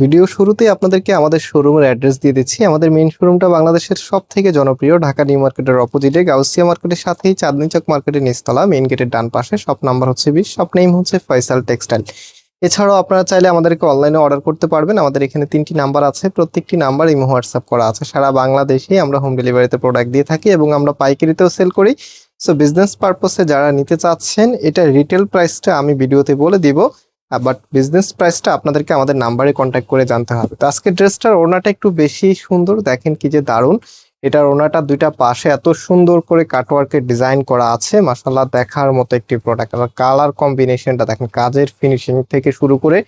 Video শুরুতেই আপনাদেরকে আমাদের শোরুমের অ্যাড্রেস দিয়ে দিচ্ছি। আমাদের মেন শোরুমটা বাংলাদেশের সব থেকে জনপ্রিয়, ঢাকা নিউ মার্কেটের অপোজিটে গাউসিয়া মার্কেটের সাথেই চাঁদনি চক মার্কেটের নিচতলা মেইন গেটের ডান পাশে শপ নাম্বার হচ্ছে বিশ শপ নেম হচ্ছে ফয়সাল টেক্সটাইল এছাড়াও আপনারা চাইলে আমাদেরকে অনলাইনে অর্ডার করতে পারবেন। আমাদের এখানে তিনটি নাম্বার আছে, প্রত্যেকটি নাম্বার ইমো হোয়াটসঅ্যাপ করা আছে। সারা বাংলাদেশে আমরা হোম ডেলিভারিতে প্রোডাক্ট দিয়ে থাকি এবং আমরা পাইকারিতেও সেল করি। সো বিজনেস পারপসে যারা নিতে চাচ্ছেন, এটা রিটেল প্রাইসটা আমি ভিডিওতে বলে দিব। বাট বিজনেস প্রাইসটা আপনাদেরকে আমাদের নাম্বারে কন্ট্যাক্ট করে জানতে হবে। তো আজকে ড্রেসটার ওনাটা একটু বেশি সুন্দর, দেখেন কি যে দারুণ। এটার ওনাটা দুইটা পাশে এত সুন্দর করে কাটওয়ার্কের ডিজাইন করা আছে মাসাল্লাহ দেখার মতো একটি প্রোডাক্ট আর কালার কম্বিনেশনটা দেখেন, কাজের ফিনিশিং থেকে শুরু করে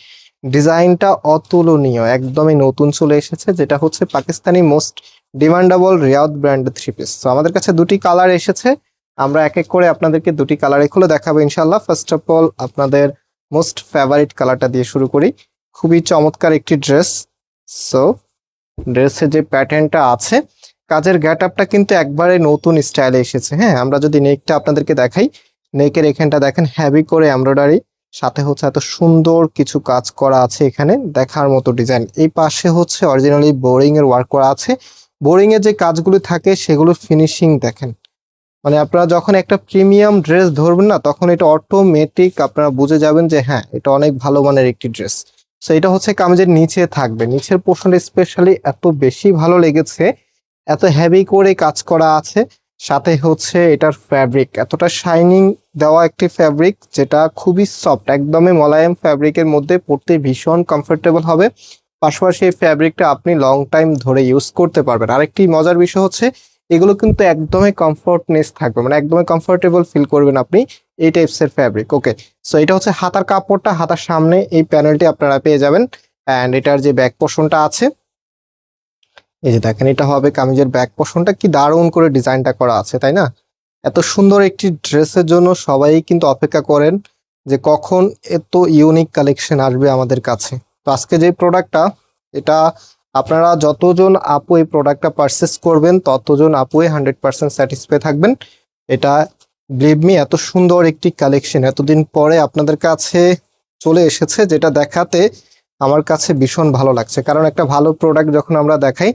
ডিজাইনটা অতুলনীয়, একদমই নতুন চলে এসেছে, যেটা হচ্ছে পাকিস্তানি মোস্ট ডিমান্ডেবল রিয়াদ ব্র্যান্ডের থ্রি পিস তো আমাদের কাছে দুটি কালার এসেছে, আমরা এক এক করে আপনাদেরকে দুটি কালারে খুলে দেখাবো ইনশাল্লাহ ফার্স্ট অফ অল আপনাদের মোস্ট ফেভারিট কালারটা দিয়ে শুরু করি। খুবই চমৎকার একটি ড্রেস সো ড্রেসের যে প্যাটার্নটা আছে, কাজের গ্যাট আপটা কিন্তু একবারে নতুন স্টাইলে এসেছে। হ্যাঁ আমরা যদি নেকটা আপনাদেরকে দেখাই নেকের এখানটা দেখেন হ্যাভি করে এমব্রয়ডারি সাথে হচ্ছে এত সুন্দর কিছু কাজ করা আছে এখানে, দেখার মতো ডিজাইন এই পাশে হচ্ছে অরিজিনালি বোরিং এর ওয়ার্ক করা আছে। বোরিং এর যে কাজগুলো থাকে সেগুলো ফিনিশিং দেখেন। মানে আপনারা যখন একটা প্রিমিয়াম ড্রেস ধরবেন না, তখন এটা অটোমেটিক আপনারা বুঝে যাবেন যে হ্যাঁ এটা অনেক ভালো মানের একটি ড্রেস। সো এটা হচ্ছে কামিজের নিচে থাকবে। নিচের পোর্শনটা স্পেশালি এত বেশি ভালো লেগেছে, এত হেভি করে কাজ করা আছে। সাথে হচ্ছে এটার ফ্যাব্রিক এতটা শাইনিং দেওয়া একটি ফ্যাব্রিক যেটা খুবই সফট একদমই মোলায়েম ফ্যাব্রিকের মধ্যে পড়তে ভীষণ কমফোর্টেবল হবে। পাশাপাশি এই ফ্যাব্রিকটা আপনি লং টাইম ধরে ইউজ করতে পারবেন। আরেকটি মজার বিষয় হচ্ছে এগুলো কিন্তু একদমই কমফোর্টনেস থাকবে। মানে একদমই কমফোর্টেবল ফিল করবেন আপনি এই টাইপস এর ফ্যাব্রিক ওকে সো এটা হচ্ছে হাতার কাপড়টা, হাতার সামনে এই প্যানেলটি আপনারা পেয়ে যাবেন। অ্যান্ড এটার যে ব্যাক পোর্শনটা আছে, এই যে দেখেন, এটা হবে কামিজের ব্যাক পোর্শনটা কি দারুণ করে ডিজাইনটা করা আছে, তাই না? এত সুন্দর একটি ড্রেসের জন্য সবাই কিন্তু অপেক্ষা করেন যে কখন এত ইউনিক কালেকশন আসবে আমাদের কাছে। তো আজকে যে প্রোডাক্টটা এটা আপনারা যতজন আপু এই প্রোডাক্টটা পারচেস করবেন, ততজন আপুই হান্ড্রেড পার্সেন্ট স্যাটিসফাই থাকবেন। এটা বিলিভ মি এত সুন্দর একটি কালেকশন এতদিন পরে আপনাদের কাছে চলে এসেছে যেটা দেখাতে আমার কাছে ভীষণ ভালো লাগছে। কারণ একটা ভালো প্রোডাক্ট যখন আমরা দেখাই,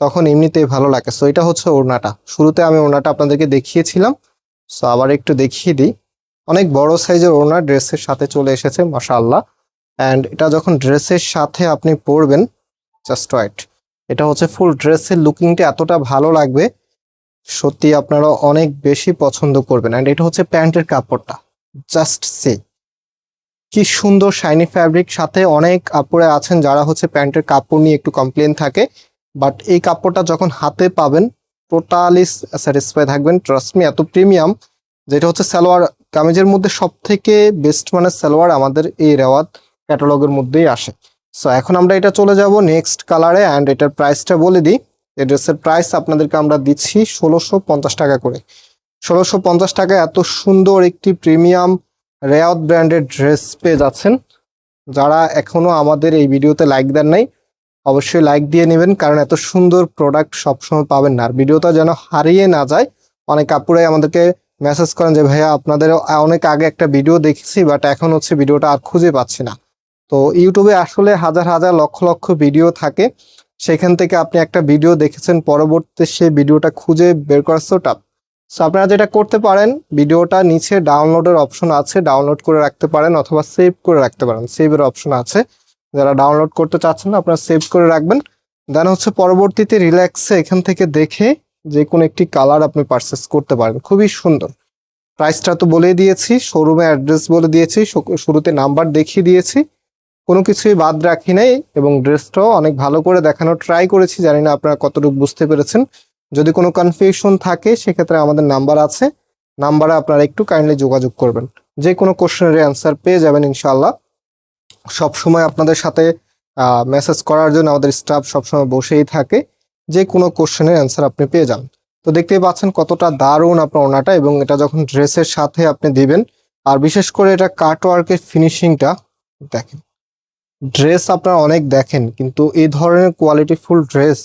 তখন এমনিতেই ভালো লাগে। সো এটা হচ্ছে ওড়নাটা। শুরুতে আমি ওড়নাটা আপনাদেরকে দেখিয়েছিলাম। সো আবার একটু দেখিয়ে দিই। অনেক বড় সাইজের ওড়না ড্রেসের সাথে চলে এসেছে, মাশাআল্লাহ। অ্যান্ড এটা যখন ড্রেসের সাথে আপনি পরবেন জাস্ট রাইট এটা হচ্ছে ফুল ড্রেসের লুকিংটা এতটা ভালো লাগবে, সত্যি আপনারা অনেক বেশি পছন্দ করবেন। অ্যান্ড এটা হচ্ছে প্যান্টের কাপড়টা। জাস্ট সে কি সুন্দর শাইনি ফ্যাব্রিক সাথে অনেক আপুরে আছেন যারা হচ্ছে প্যান্টের কাপড় নিয়ে একটু কমপ্লেন থাকে বাট এই কাপড়টা যখন হাতে পাবেন টোটালি স্যাটিসফাই থাকবেন। ট্রাস্টমি এত প্রিমিয়াম যেটা হচ্ছে সালোয়ার কামিজের মধ্যে সব থেকে বেস্ট মানের সালোয়ার আমাদের এই রেওয়াত ক্যাটালগের মধ্যেই আসে। সো এখন আমরা এটা চলে যাব নেক্সট কালারে অ্যান্ড এটার প্রাইসটা বলে দিই। এই ড্রেসের প্রাইস আপনাদেরকে আমরা দিচ্ছি ষোলোশো পঞ্চাশ টাকা করে। ষোলোশো পঞ্চাশ টাকায় এত সুন্দর একটি প্রিমিয়াম রেয়াত ব্র্যান্ডের ড্রেস পেয়ে যাচ্ছেন। যারা এখনও আমাদের এই ভিডিওতে লাইক দেন নাই, অবশ্যই লাইক দিয়ে নেবেন, কারণ এত সুন্দর প্রোডাক্ট সবসময় পাবেন না। আর ভিডিওটা যেন হারিয়ে না যায়, অনেক কাপুরাই আমাদেরকে মেসেজ করেন যে, ভাইয়া, আপনাদের অনেক আগে একটা ভিডিও দেখেছি বাট এখন হচ্ছে ভিডিওটা আর খুঁজে পাচ্ছি না। তো ইউটিউবে আসলে হাজার হাজার লক্ষ লক্ষ ভিডিও থাকে। সেখান থেকে আপনি একটা ভিডিও দেখেছেন পরবর্তীতে সেই ভিডিওটা খুঁজে বের করা সো টাফ সো আপনারা যেটা করতে পারেন ভিডিওটা নিচে ডাউনলোডের অপশন আছে ডাউনলোড করে রাখতে পারেন অথবা সেভ করে রাখতে পারেন। সেভের অপশন আছে। যারা ডাউনলোড করতে চাচ্ছেন না, আপনারা সেভ করে রাখবেন। দেন হচ্ছে পরবর্তীতে রিল্যাক্সে এখান থেকে দেখে যে কোনো একটি কালার আপনি পারচেস করতে পারেন। খুবই সুন্দর। প্রাইসটা তো বলে দিয়েছি শোরুমে অ্যাড্রেস বলে দিয়েছি শুরুতে নাম্বার দেখিয়ে দিয়েছি। কোনো কিছুই বাদ রাখি নাই এবং ড্রেসটাও অনেক ভালো করে দেখানো ট্রাই করেছি। জানি না আপনারা কতটুকু বুঝতে পেরেছেন। যদি কোনো কনফিউশন থাকে, সেক্ষেত্রে আমাদের নাম্বার আছে। নাম্বারে আপনারা একটু কাইন্ডলি যোগাযোগ করবেন। যে কোনো কোশ্চেনের অ্যান্সার পেয়ে যাবেন ইনশাল্লাহ সবসময় আপনাদের সাথে মেসেজ করার জন্য আমাদের স্টাফ সবসময় বসেই থাকে। যে কোনো কোশ্চেনের অ্যান্সার আপনি পেয়ে যান। তো দেখতেই পাচ্ছেন কতটা দারুণ আপনার ওনাটা এবং এটা যখন ড্রেসের সাথে আপনি দিবেন, আর বিশেষ করে এটা কাটওয়ার্কের ফিনিশিংটা দেখেন। ড্রেস আপনারা অনেক দেখেন, কিন্তু এই ধরনের কোয়ালিটি ফুল ড্রেস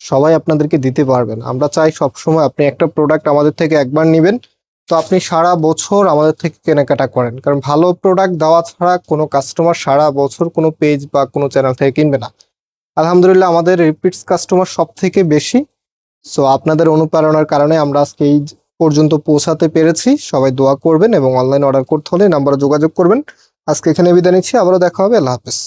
সবাই আপনাদেরকে দিতে পারবেন। আমরা চাই সবসময় আপনি একটা প্রোডাক্ট আমাদের থেকে একবার নেবেন, তো আপনি সারা বছর আমাদের থেকে কেনাকাটা করেন। কারণ ভালো প্রোডাক্ট দেওয়া ছাড়া কোনো কাস্টমার সারা বছর কোনো পেজ বা কোনো চ্যানেল থেকে কিনবে না। আলহামদুলিল্লাহ আমাদের রিপিটস কাস্টমার সব থেকে বেশি। সো আপনাদের অনুপ্রেরণার কারণে আমরা আজকে এই পর্যন্ত পৌঁছাতে পেরেছি। সবাই দোয়া করবেন এবং অনলাইন অর্ডার করতে হলে নাম্বারে যোগাযোগ করবেন। আজকে এখানে বিদায় নিচ্ছি আবারও দেখা হবে আল্লাহ হাফেজ।